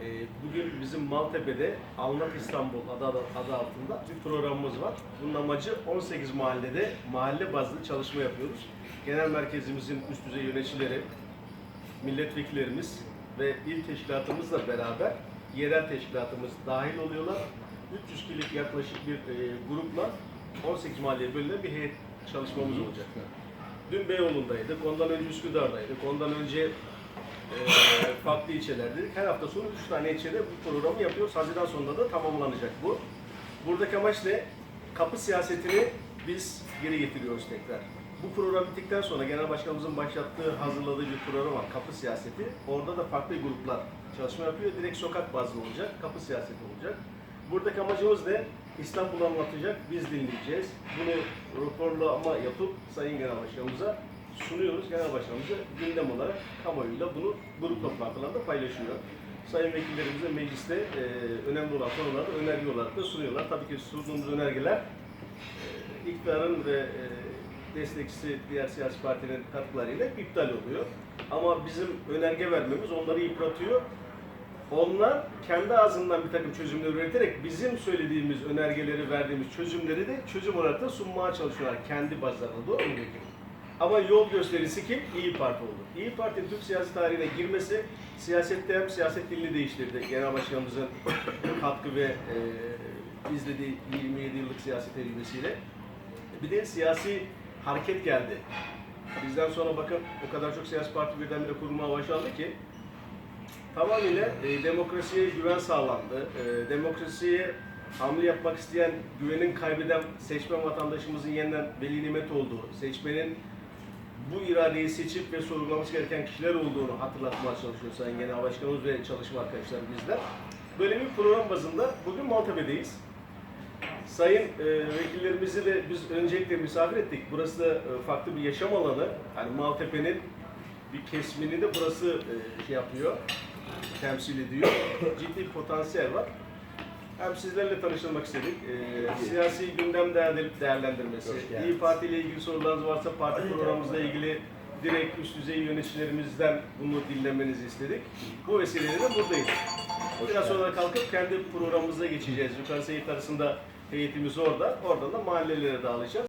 Ee, Bugün bizim Maltepe'de Anlat İstanbul adı, adı altında bir programımız var. Bunun amacı 18 mahallede mahalle bazlı çalışma yapıyoruz. Genel merkezimizin üst düzey yöneticileri, milletvekillerimiz ve il teşkilatımızla beraber yerel teşkilatımız dahil oluyorlar. 300 kişilik yaklaşık bir e, grupla 18 mahalleye bölünen bir heyet çalışmamız olacak. Dün Beyoğlu'ndaydık, ondan önce Üsküdar'daydık, ondan önce e, farklı ilçelerdeydik. Her hafta sonu 3 tane ilçede bu programı yapıyoruz. Haziran sonunda da tamamlanacak bu. Buradaki amaç ne? Kapı siyasetini biz geri getiriyoruz tekrar. Bu program bittikten sonra Genel Başkanımızın başlattığı, hazırladığı bir program var. Kapı siyaseti. Orada da farklı gruplar çalışma yapıyor. Direkt sokak bazlı olacak. Kapı siyaseti olacak. Buradaki amacımız ne? İstanbul'u anlatacak, biz dinleyeceğiz. Bunu raporlu ama yapıp Sayın Genel Başkanımıza sunuyoruz. Genel Başkanımıza gündem olarak kamuoyuyla bunu grup toplantılarında paylaşıyor. Sayın vekillerimize mecliste e, önemli olan konuları önerge olarak da sunuyorlar. Tabii ki sunduğumuz önergeler e, iktidarın ve e, destekçisi diğer siyasi partilerin katkılarıyla iptal oluyor. Ama bizim önerge vermemiz onları yıpratıyor. Onlar kendi ağzından bir takım çözümler üreterek bizim söylediğimiz önergeleri verdiğimiz çözümleri de çözüm olarak da sunmaya çalışıyorlar kendi bazlarında. Doğru mu? Ama yol gösterisi kim? İyi Parti oldu. İyi Parti'nin Türk siyasi tarihine girmesi siyasette hem siyaset dilini değiştirdi. Genel Başkanımızın katkı ve e, izlediği 27 yıllık siyasi tecrübesiyle. Bir de siyasi hareket geldi. Bizden sonra bakın o kadar çok siyasi parti birdenbire kurulmaya başlandı ki tamamıyla e, demokrasiye güven sağlandı. E, demokrasiye hamle yapmak isteyen, güvenin kaybeden seçmen vatandaşımızın yeniden veli nimet olduğu, seçmenin bu iradeyi seçip ve sorgulaması gereken kişiler olduğunu hatırlatmaya çalışıyor Sayın Genel Başkanımız ve çalışma arkadaşlar bizler. Böyle bir program bazında bugün Maltepe'deyiz. Sayın e, vekillerimizi de biz öncelikle misafir ettik. Burası da e, farklı bir yaşam alanı. Yani Maltepe'nin bir kesimini de burası e, şey yapıyor, temsil ediyor. Ciddi potansiyel var. Hem sizlerle tanıştırmak istedik. E, siyasi gündem değerlendirmesi. İyi Parti ile ilgili sorularınız varsa parti programımızla ilgili direkt üst düzey yöneticilerimizden bunu dinlemenizi istedik. Bu vesileyle de buradayız. Biraz sonra kalkıp kendi programımıza geçeceğiz. Yukarı Seyit arasında heyetimiz orada. Oradan da mahallelere dağılacağız.